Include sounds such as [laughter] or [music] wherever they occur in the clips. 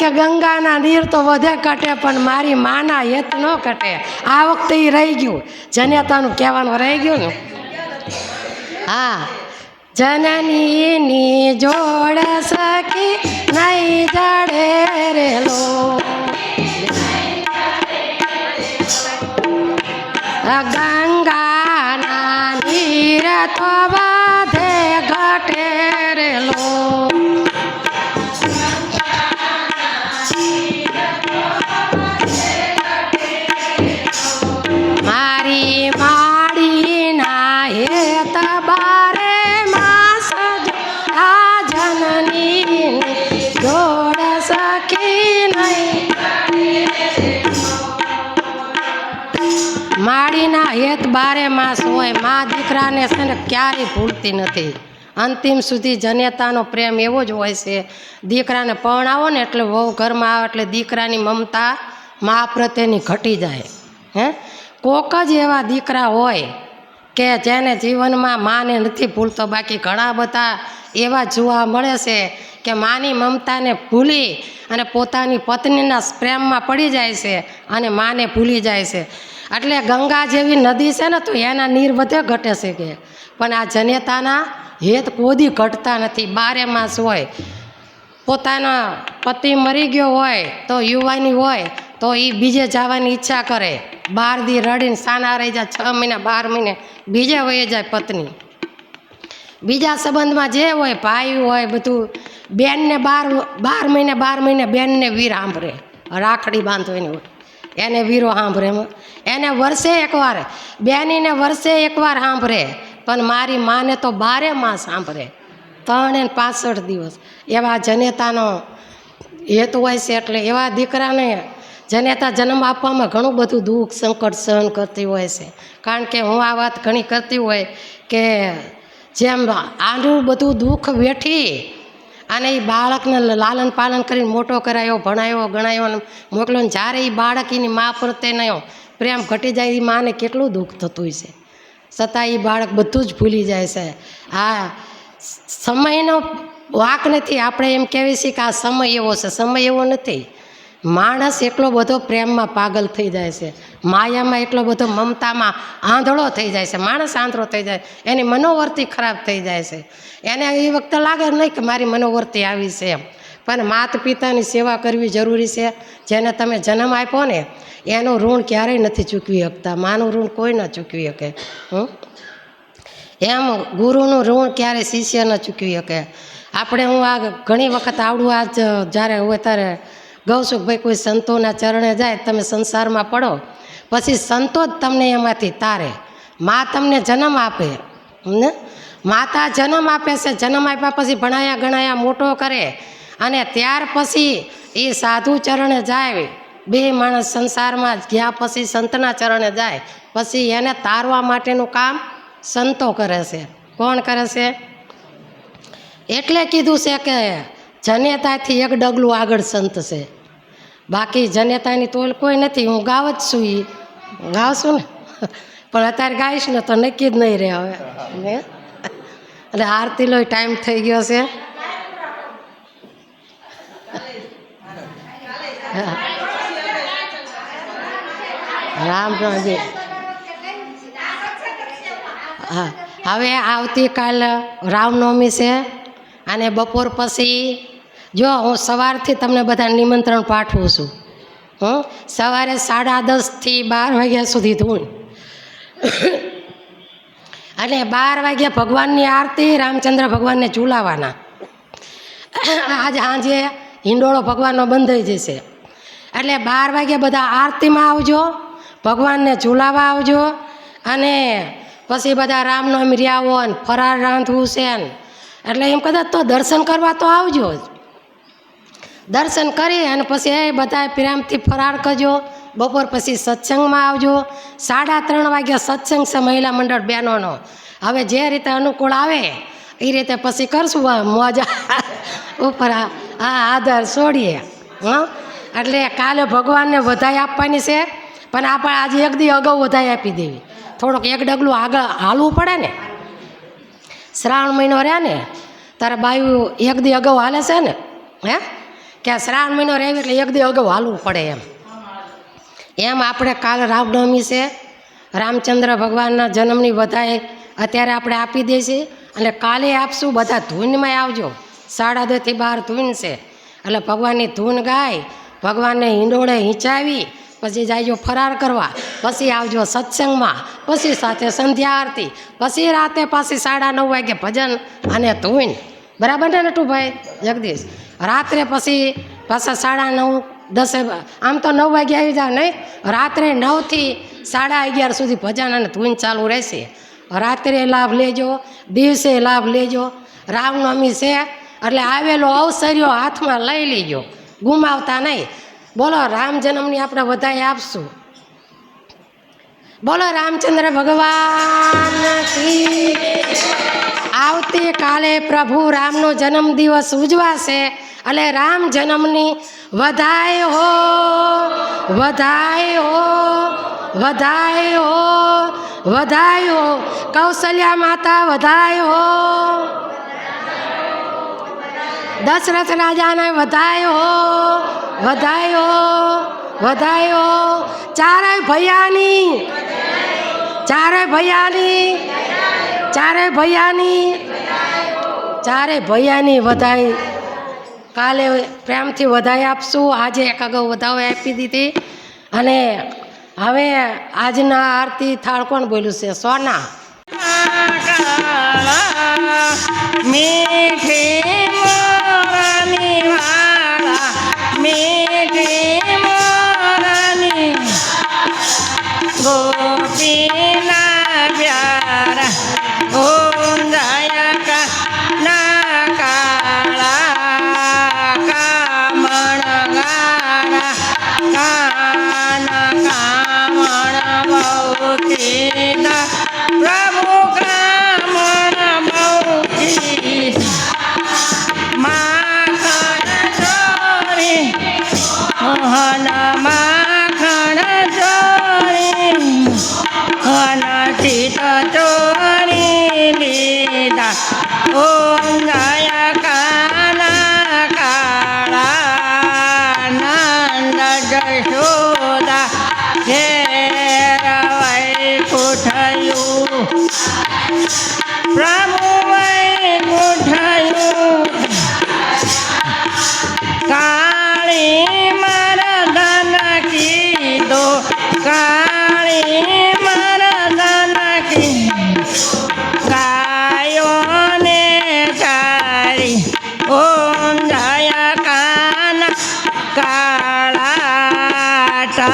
કે ગંગાના નીર તો વધે કટે પણ મારી માના હેત ન કટે આ વખતે એ રહી ગયું. જનેતાનું કહેવાનું રહી ગયું ને? હા. જનનીની જોડ સખી નહીં જડે રેલો ગંગાના નીર તો વધે ઘટે. માડીના હેત બારે માસ હોય, મા દીકરાને છે ને ક્યારેય ભૂલતી નથી. અંતિમ સુધી જનેતાનો પ્રેમ એવો જ હોય છે, દીકરાને પરણાવો ને એટલે વહુ ઘરમાં આવે એટલે દીકરાની મમતા મા પ્રત્યેની ઘટી જાય. હે? કોક જ એવા દીકરા હોય કે જેને જીવનમાં માને નથી ભૂલતો, બાકી ઘણા બધા એવા જોવા મળે છે કે માની મમતાને ભૂલી અને પોતાની પત્નીના પ્રેમમાં પડી જાય છે અને માને ભૂલી જાય છે. એટલે ગંગા જેવી નદી છે ને, તો એના નીર વધે ઘટે છે કે. પણ આ જનેતાના હેત કોદી ઘટતા નથી. બારે માસ હોય, પોતાના પતિ મરી ગયો હોય, તો યુવાની હોય, તો એ બીજે જવાની ઈચ્છા કરે. બાર દી રડીને સાના રહી જાય, છ મહિના, બાર મહિને, બીજે વહી જાય પત્ની. બીજા સંબંધમાં જે હોય, ભાઈ હોય, બધું, બેનને બાર બાર મહિને બાર મહિને બેનને વીર આંભરે રાખડી બાંધો એની ઉપર. એને વીરો સાંભળે એને વર્ષે એકવાર, બેનીને વર્ષે એકવાર સાંભળે, પણ મારી માને તો બારે માસ સાંભળે. ત્રણ ને પાસઠ દિવસ. એવા જનેતાનો હેતુ હોય છે એટલે એવા દીકરાને જનેતા જન્મ આપવામાં ઘણું બધું દુઃખ, સંકટ સહન કરતી હોય છે. કારણ કે હું આ વાત ઘણી કરતી હોય કે જેમ આનું બધું દુઃખ વેઠી અને એ બાળકને લાલન પાલન કરીને મોટો કરાયો, ભણાયો, ગણાયો અને મોકલ્યો ને જ્યારે એ બાળક એની મા પ્રત્યેનો પ્રેમ ઘટી જાય એ માને કેટલું દુઃખ થતું છે છતાં એ બાળક બધું જ ભૂલી જાય છે. આ સમયનો વાક નથી. આપણે એમ કહેવી છીએ કે આ સમય એવો છે. સમય એવો નથી. માણસ એટલો બધો પ્રેમમાં પાગલ થઈ જાય છે. માયામાં એટલો બધો મમતામાં આંધળો થઈ જાય છે. માણસ આંધળો થઈ જાય. એની મનોવૃત્તિ ખરાબ થઈ જાય છે. એને એ વખતે લાગે નહીં કે મારી મનોવૃત્તિ આવી છે એમ. પણ માતા પિતાની સેવા કરવી જરૂરી છે. જેને તમે જન્મ આપ્યો ને, એનું ઋણ ક્યારેય નથી ચૂકવી શકતા. માનું ઋણ કોઈ ન ચૂકવી શકે. હં એમ ગુરુનું ઋણ ક્યારે શિષ્ય ન ચૂકવી શકે. આપણે હું આ ઘણી વખત આવડું આ જ જ્યારે હોય ત્યારે કહું છું કે ભાઈ, કોઈ સંતોના ચરણે જાય, તમે સંસારમાં પડો. પછી સંતો જ તમને એમાંથી તારે. મા તમને જન્મ આપે. ને? માતા જન્મ આપે છે, જન્મ આપ્યા પછી ભણાયા ગણાયા મોટો કરે. અને ત્યાર પછી એ સાધુ ચરણે જાય. બે માણસ સંસારમાં ગયા પછી સંતના ચરણે જાય. પછી એને તારવા માટેનું કામ સંતો કરે છે. કોણ કરે છે? એટલે કીધું છે કે જનેતાથી એક ડગલું આગળ સંત છે. બાકી જનેતાની તોલ કોઈ નથી. હું ગાવ જ છું એ ગાવ છું ને? પણ અત્યારે ગાઈશ ને તો નક્કી જ નહીં રહે હવે. એટલે એટલે આરતીલો ટાઈમ થઈ ગયો છે. રામ રામજી. હા. હવે આવતીકાલ રામનવમી છે. અને બપોર પછી જો હું સવારથી તમને બધા નિમંત્રણ પાઠવું છું, હં? સવારે સાડા દસથી બાર વાગ્યા સુધી ધૂન. અને બાર વાગ્યા ભગવાનની આરતી, રામચંદ્ર ભગવાનને ચૂલાવાના આજ સાંજે હિંડોળો ભગવાનનો બંધ થઈ જશે. એટલે બાર વાગ્યા બધા આરતીમાં આવજો, ભગવાનને ઝુલાવા આવજો, અને પછી બધા રામનવમી રહ્યા હોય ને ફરાળ રાંધવું છે ને. એટલે એમ કદાચ તો દર્શન કરવા તો આવજો જ. દર્શન કરી અને પછી એ બધા પ્રેમથી ફરાળ કરજો. બપોર પછી સત્સંગમાં આવજો. સાડા ત્રણ વાગ્યા સત્સંગ છે મહિલા મંડળ બહેનોનો. હવે જે રીતે અનુકૂળ આવે, એ રીતે પછી કરશું. મોજા [laughs] ઉપર આ આ આધાર છોડીએ. હં? એટલે કાલે ભગવાનને વધાઈ આપવાની છે. પણ આપણે આજે એક દી અગાઉ વધાઈ આપી દેવી. થોડોક એક ડગલું આગળ હાલવું પડે ને. શ્રાવણ મહિનો રહ્યા ને, તારે બાયું એક દી અગાઉ હાલે છે ને. હે? કે શ્રાવણ મહિનો રહે એટલે એક દી અગાઉ હાલવું પડે એમ. એમ આપણે કાલ રામનવમી છે. રામચંદ્ર ભગવાનના જન્મની બધાએ અત્યારે આપણે આપી દઈશું અને કાલે આપશું, બધા ધૂનમાં આવજો. સાડા દસથી બાર ધૂન છે. એટલે ભગવાનની ધૂન ગાય, ભગવાનને હિંડોળે હિંચાવી, પછી જાયજો ફરાર કરવા, પછી આવજો સત્સંગમાં, પછી સાથે સંધ્યા આરતી, પછી રાતે પાછી સાડા નવ વાગે ભજન અને ધૂન. બરાબર ને નટુભાઈ? જગદીશ. રાત્રે પછી પાછા સાડા નવ, દસે, આમ તો નવ વાગે આવી જાવ નહીં? રાત્રે નવથી સાડા અગિયાર સુધી ભજન અને ધૂન ચાલુ રહેશે. રાત્રે લાભ લેજો, દિવસે લાભ લેજો, રામનવમી છે, એટલે આવેલો અવસર્યો હાથમાં લઈ લેજો. ગુમાવતા નહીં. બોલો રામ જન્મની આપણે વધારે આપશું. બોલો, રામચંદ્ર ભગવાન આવતીકાલે પ્રભુ રામનો જન્મદિવસ ઉજવાશે એટલે રામ જન્મની વધાય હો વધાય હો વધાય હો વધાય હો. કૌશલ્યા માતા વધાય હો. દશરથ રાજાને વધાય હો વધાય હો વધાય હો. ચારે ભૈયાની ચારે ભૈયાની ચારે ભૈયાની ચારે ભૈયાની વધાઈ કાલે પ્રેમથી વધાઈ આપશું. આજે એક અગાઉ વધાવે આપી દીધી. અને હવે આજના આરતી થાળ કોણ બોલ્યું છે. સોના. મીઠી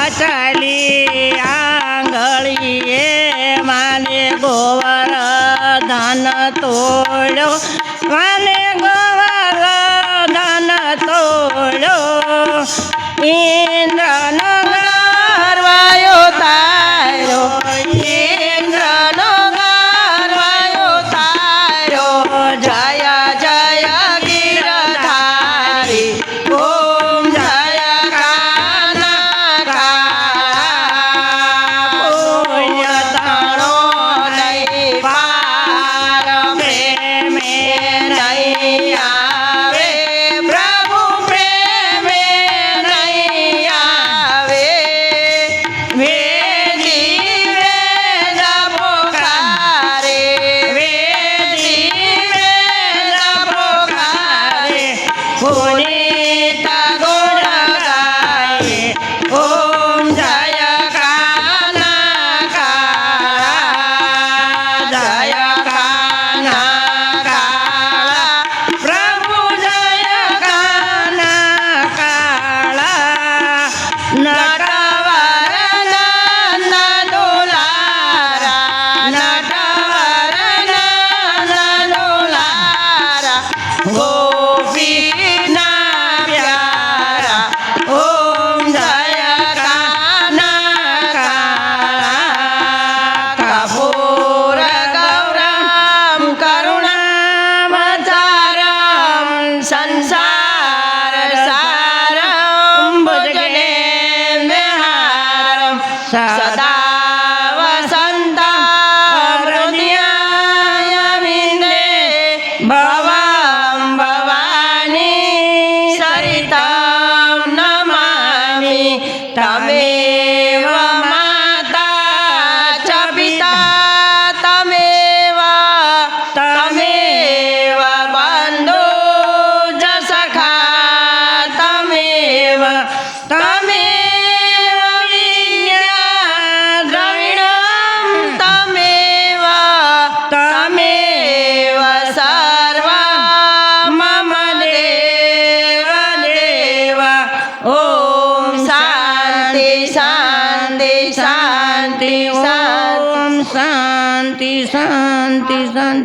ટચલી આંગળીએ માને ગોવર ધન તોડ્યો. માને ગોવર ધન તોડ્યો. ઇન્દ્રનો